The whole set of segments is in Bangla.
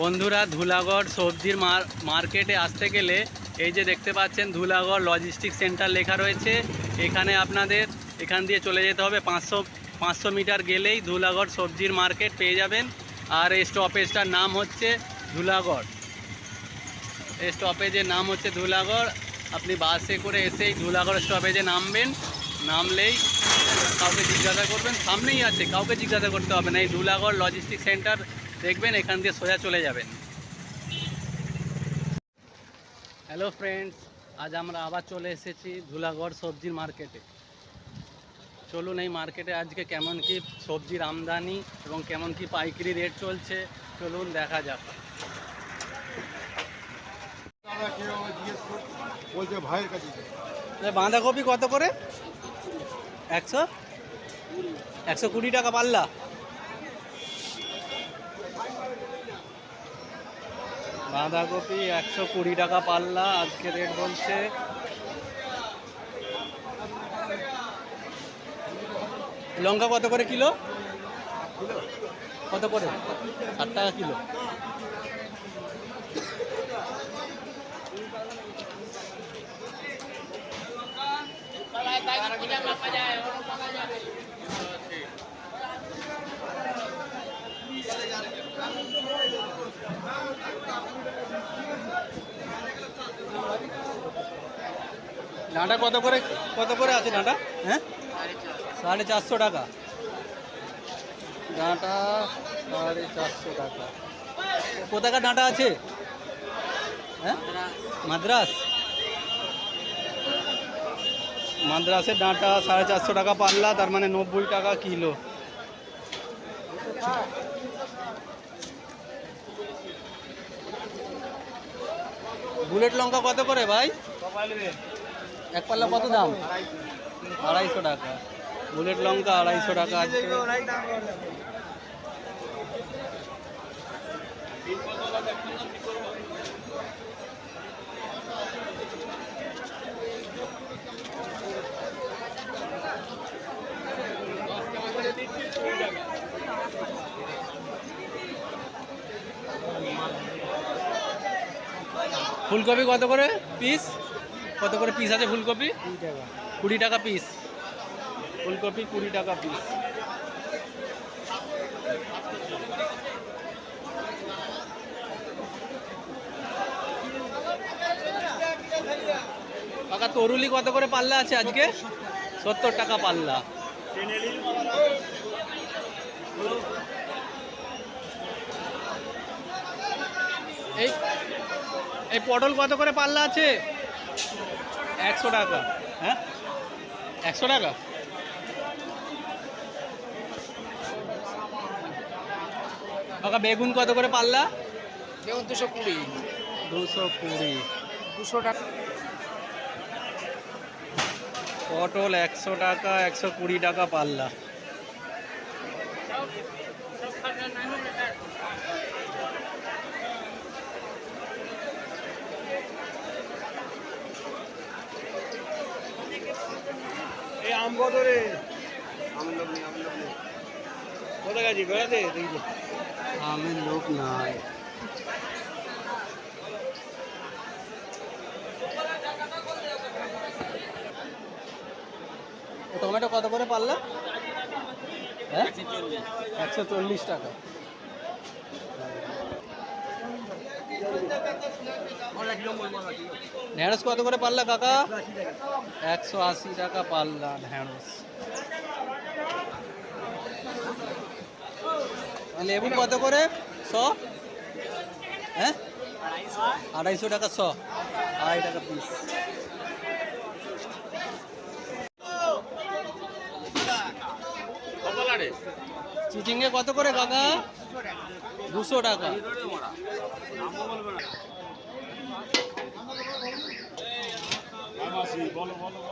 বন্ধুরা ধুলাগড় সবজির মার্কেটে আসতে গেলে এই যে দেখতে পাচ্ছেন ধুলাগড় লজিস্টিক সেন্টার লেখা রয়েছে। এখানে আপনাদের এখান দিয়ে চলে যেতে হবে। পাঁচশো পাঁচশো মিটার গেলেই ধুলাগড় সবজির মার্কেট পেয়ে যাবেন। আর এই স্টপেজটার নাম হচ্ছে ধুলাগড়। এই স্টপেজের নাম হচ্ছে ধুলাগড়। আপনি বাসে করে এসেই ধুলাগড় স্টপেজে নামবেন। নামলেই কাউকে জিজ্ঞাসা করবেন। সামনেই আছে, কাউকে জিজ্ঞাসা করতে হবে না। এই ধুলাগড় লজিস্টিক সেন্টার দেখবেন এখান দিয়ে সোজা চলে যাবেন। হ্যালো ফ্রেন্ডস আজ আমরা আবার চলে এসেছি ধুলাগড় সবজির মার্কেটে চলুন এই মার্কেটে আজকে কেমন কি সবজির আমদানি এবং কেমন কি পাইকারি রেট চলছে চলুন দেখা যাক। বলছে ভাইয়ের কাছে বাঁধাকপি কত করে? একশো? একশো কুড়ি টাকা পাল্লা। বাঁধাকপি একশো কুড়ি টাকা পাল্লা, আজকে রেট বলছে। লঙ্কা কত করে কিলো? কত করে? ষাট টাকা কিলো। ডাঁটা কত করে কত করে আছে ডাঁটা? হ্যাঁ? সাড়ে চারশো টাকা। ডাঁটা সাড়ে চারশো টাকা। কোথাকার ডাঁটা আছে? হ্যাঁ? মাদ্রাস। মাদ্রাসের ডাঁটা সাড়ে চারশো টাকা পাল্লা, তার মানে নব্বই টাকা কিলো। বুলেট লঙ্কা কত করে ভাই? এক পাল্লা কত দাম? আড়াইশো টাকা। বুলেট লঙ্কা আড়াইশো টাকা আজকে ফুলকপি কত করে? পিস? কত করে পিস আছে ফুলকপি? কুড়ি টাকা। পিস ফুলকপি কুড়ি টাকা পিস কাকা তরুলি কত করে পাল্লা আছে আজকে? সত্তর টাকা পাল্লা। এই এই পটল কত করে পাল্লা আছে? একশো টাকা। হ্যাঁ? একশো টাকা? কাকা বেগুন কত করে পাল্লা? যেমন দুশো কুড়ি। দুশো কুড়ি। দুশো টাকা। পটল একশো টাকা একশো কুড়ি টাকা পাল্লা। কত রে? লোক নেই আম লোক নেই কোথায় গেছি? বেড়াতে? দেখি। আমের লোক নাই। টমেটো কত করে পারলে? হ্যাঁ? একশো চল্লিশ টাকা। ঢেঁড়স কত করে পাল্লা কাকা? একশো আশি টাকা পাল্লা ঢেঁড়স। লেবু কত করে? শ? হ্যাঁ? আড়াইশো টাকা শ। আড়াই টাকা পিস চিচিংয়ে কত করে কাকা? দুশো টাকা।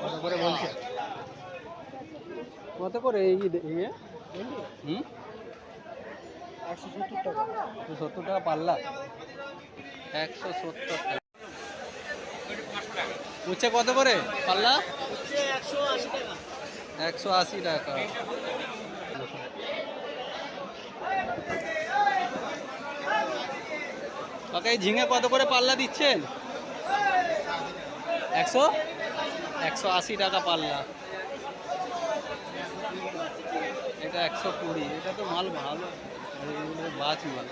কত করে বলছে কত করে এই ইয়ে হুম? একশো সত্তর টাকা সত্তর টাকা পাল্লা। একশো সত্তর টাকা। উচ্ছে কত করে? পাল্লা? একশো আশি টাকা। কাকা এই ঝিঙে কত করে পাল্লা দিচ্ছেন? একশো? একশো আশি টাকা পাল্লা। এটা একশো কুড়ি, এটা তো মাল ভালো। বাছ মাল।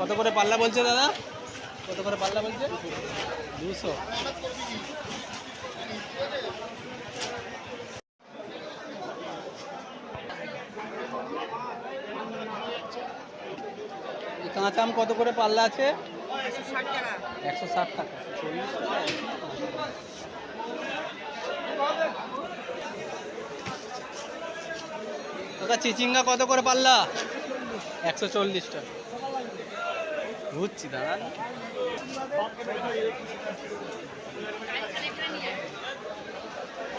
কত করে পাল্লা বলছে দাদা? কত করে পাল্লা বলছে? দুশো। এই কাঁচা আম কত করে পাল্লা আছে? একশো ষাট টাকা। চিচিঙ্গা কত করে পাল্লা? একশো চল্লিশ টাকা। ঘুরছি দাঁড়া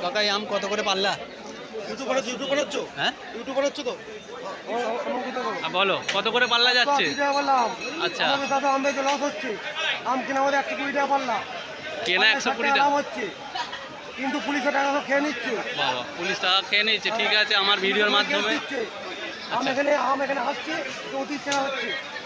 কাকা আম কত করে পাল্লা? ইউটিউব বানাচ্ছ ইউটিউব বানাচ্ছ হ্যাঁ? ইউটিউব বানাচ্ছ তো? বলো কত করে পাল্লা যাচ্ছে? আচ্ছা। দাদা আমাদের লস হচ্ছে। আম কিনা আমাদের একশো কুড়ি টাকা কেনা একশো কুড়ি টাকা হচ্ছে। কিন্তু পুলিশের টাকা তো খেয়ে নিচ্ছে। বাবা পুলিশ টাকা খেয়ে নিয়েছে। ঠিক আছে আমার ভিডিওর মাধ্যমে। দিচ্ছে। আম এখানে আম এখানে আসছে চৌত্রিশ টাকা হচ্ছে।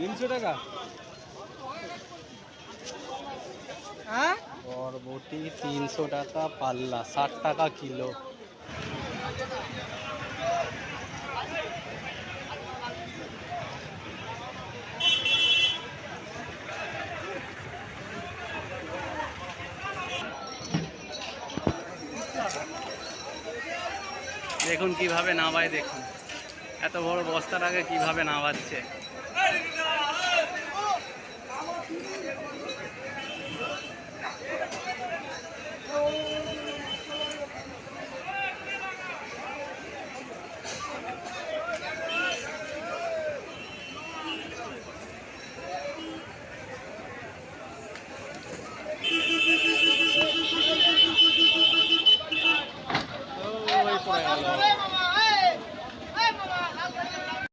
তিনশো টাকা? বরবটি তিনশো টাকা পাল্লা ষাট টাকা কিলো। দেখুন কীভাবে নামায় দেখুন। এত বড় বস্তার আগে কীভাবে নামাচ্ছে?